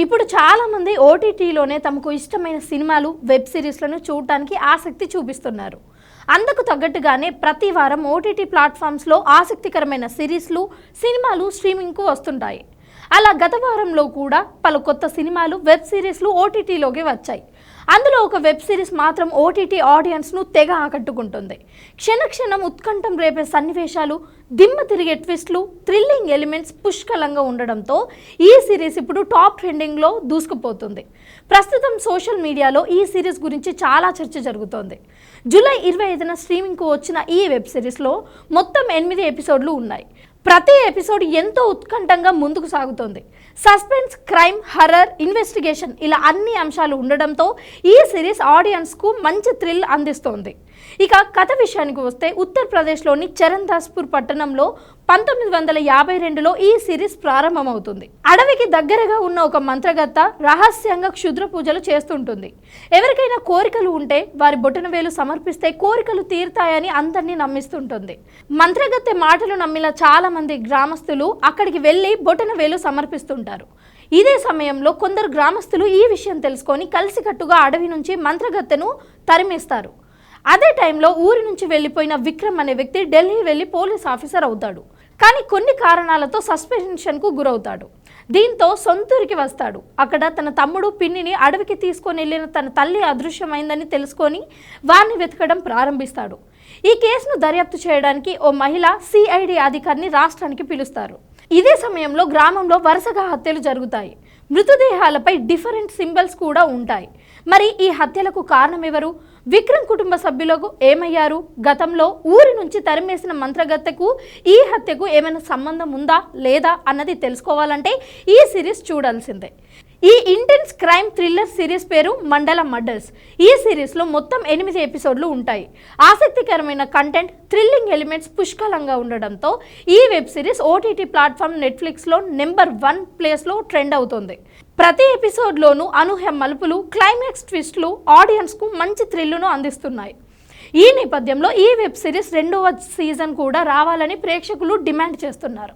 ఇప్పుడు చాలామంది ఓటీటీలోనే తమకు ఇష్టమైన సినిమాలు వెబ్ సిరీస్లను చూడటానికి ఆసక్తి చూపిస్తున్నారు. అందుకు తగ్గట్టుగానే ప్రతి వారం ఓటీటీ ప్లాట్ఫామ్స్లో ఆసక్తికరమైన సిరీస్లు సినిమాలు స్ట్రీమింగ్కు వస్తుంటాయి. అలా గత వారంలో కూడా పలు కొత్త సినిమాలు వెబ్ సిరీస్లు ఓటీటీలోకి వచ్చాయి. అందులో ఒక వెబ్ సిరీస్ మాత్రం ఓటీటీ ఆడియన్స్ను తెగ ఆకట్టుకుంటుంది. క్షణక్షణం ఉత్కంఠం రేపే సన్నివేశాలు దిమ్మ తిరిగే ట్విస్ట్లు థ్రిల్లింగ్ ఎలిమెంట్స్ పుష్కలంగా ఉండడంతో ఈ సిరీస్ ఇప్పుడు టాప్ ట్రెండింగ్లో దూసుకుపోతుంది. ప్రస్తుతం సోషల్ మీడియాలో ఈ సిరీస్ గురించి చాలా చర్చ జరుగుతోంది. జూలై ఇరవై ఐదున స్ట్రీమింగ్కు వచ్చిన ఈ వెబ్ సిరీస్లో మొత్తం ఎనిమిది ఎపిసోడ్లు ఉన్నాయి. ప్రతి ఎపిసోడ్ ఎంతో ఉత్కంఠంగా ముందుకు సాగుతోంది. సస్పెన్స్ క్రైమ్ హర్రర్ ఇన్వెస్టిగేషన్ ఇలా అన్ని అంశాలు ఉండడంతో ఈ సిరీస్ ఆడియన్స్కు మంచి థ్రిల్ అందిస్తోంది. ఇక కథ విషయానికి వస్తే ఉత్తరప్రదేశ్లోని చరణ్దాస్పూర్ పట్టణంలో పంతొమ్మిది వందల యాభై రెండులో ఈ సిరీస్ ప్రారంభమవుతుంది. అడవికి దగ్గరగా ఉన్న ఒక మంత్రగత్త రహస్యంగా క్షుద్ర పూజలు చేస్తుంటుంది. ఎవరికైనా కోరికలు ఉంటే వారి బొటనవేలు సమర్పిస్తే కోరికలు తీరుతాయని అందరినీ నమ్మిస్తుంటుంది. మంత్రగత్తె మాటలు నమ్మిన చాలా మంది గ్రామస్తులు అక్కడికి వెళ్ళి బొటనవేలు సమర్పిస్తుంటారు. ఇదే సమయంలో కొందరు గ్రామస్తులు ఈ విషయం తెలుసుకొని కలిసికట్టుగా అడవి నుంచి మంత్రగత్తెను తరిమేస్తారు. అదే టైంలో ఊరి నుంచి వెళ్ళిపోయిన విక్రమ్ అనే వ్యక్తి ఢిల్లీ వెళ్ళి పోలీస్ ఆఫీసర్ అవుతాడు. కానీ కొన్ని కారణాలతో సస్పెన్షన్కు గురవుతాడు. దీంతో సొంతూరికి వస్తాడు. అక్కడ తన తమ్ముడు పిన్నిని అడవికి తీసుకొని వెళ్ళిన తన తల్లి అదృశ్యమైందని తెలుసుకొని వారిని వెతకడం ప్రారంభిస్తాడు. ఈ కేసును దర్యాప్తు చేయడానికి ఓ మహిళ సిఐడి అధికారిని రాష్ట్రానికి పిలుస్తారు. ఇదే సమయంలో గ్రామంలో వరుసగా హత్యలు జరుగుతాయి. మృతదేహాలపై డిఫరెంట్ సింబల్స్ కూడా ఉంటాయి. మరి ఈ హత్యలకు కారణం ఎవరు? విక్రమ్ కుటుంబ సభ్యులకు ఏమయ్యారు? గతంలో ఊరి నుంచి తరిమేసిన మంత్రగత్తెకు ఈ హత్యకు ఏమైనా సంబంధం ఉందా లేదా అన్నది తెలుసుకోవాలంటే ఈ సిరీస్ చూడాల్సిందే. ఈ ఇంటెన్స్ క్రైమ్ థ్రిల్లర్ సిరీస్ పేరు మండల మర్డర్స్. ఈ సిరీస్లో మొత్తం ఎనిమిది ఎపిసోడ్లు ఉంటాయి. ఆసక్తికరమైన కంటెంట్ థ్రిల్లింగ్ ఎలిమెంట్స్ పుష్కలంగా ఉండడంతో ఈ వెబ్ సిరీస్ ఓటీటీ ప్లాట్ఫామ్ నెట్ఫ్లిక్స్లో నెంబర్ వన్ ప్లేస్లో ట్రెండ్ అవుతుంది. ప్రతి ఎపిసోడ్లోనూ అనూహ్య మలుపులు క్లైమాక్స్ ట్విస్ట్లు ఆడియన్స్కు మంచి థ్రిల్లును అందిస్తున్నాయి. ఈ నేపథ్యంలో ఈ వెబ్ సిరీస్ రెండవ సీజన్ కూడా రావాలని ప్రేక్షకులు డిమాండ్ చేస్తున్నారు.